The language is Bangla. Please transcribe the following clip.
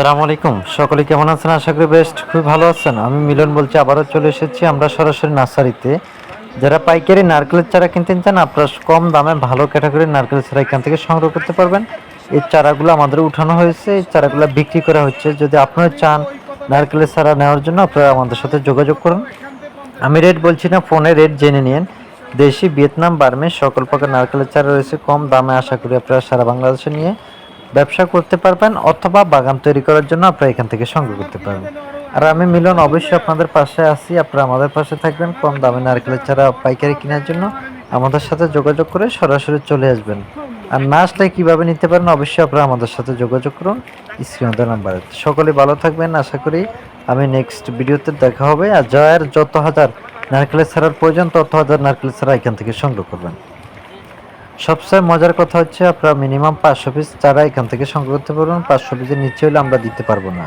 আসসালামু আলাইকুম। সকলে কেমন আছেন? আশা করি বেস্ট খুব ভালো আছেন। আমি মিলন বলছি, আবারও চলে এসেছি আমরা সরাসরি নার্সারিতে। যারা পাইকারি নারকেলের চারা কিনতে চান, আপনারা কম দামে ভালো ক্যাটাগরির নারকেল চারা এখান থেকে সংগ্রহ করতে পারবেন। এই চারাগুলো আমাদের উঠানো হয়েছে। এই চারাগুলো বিক্রি করা হচ্ছে। যদি আপনারা চান নারকেলের চারা নেওয়ার জন্য, আপনারা আমাদের সাথে যোগাযোগ করুন। আমি রেট বলছি না, ফোনে রেট জেনে নিন। দেশি, ভিয়েতনাম, বার্মে, সকল প্রকার নারকেলের চারা রয়েছে কম দামে। আশা করি আপনারা সারা বাংলাদেশে নিয়ে ব্যবসা করতে পারবেন অথবা বাগান তৈরি করার জন্য আপনারা এখান থেকে সংগ্রহ করতে পারবেন। আর আমি মিলন অবশ্যই আপনাদের পাশে আছি, আপনারা আমাদের পাশে থাকবেন, কম দামে নারকেলের চারা পাইকারি কেনার জন্য আমাদের সাথে যোগাযোগ করে সরাসরি চলে আসবেন। আর না আসলে কীভাবে নিতে পারেন অবশ্যই আপনারা আমাদের সাথে যোগাযোগ করুন, স্ক্রিনে নাম্বারে। সকলে ভালো থাকবেন, আশা করি আমি নেক্সট ভিডিওতে দেখা হবে। আর জয়ের যত হাজার নারকেলের ছাড়ার প্রয়োজন, তত হাজার নারকেলের ছাড়া এখান থেকে সংগ্রহ করবেন। সবচেয়ে মজার কথা হচ্ছে আপনারা মিনিমাম পাঁচশো পিস চারা এখান থেকে সংগ্রহ করতে পারবেন। পাঁচশো পিসের নিচে হলে আমরা দিতে পারব না।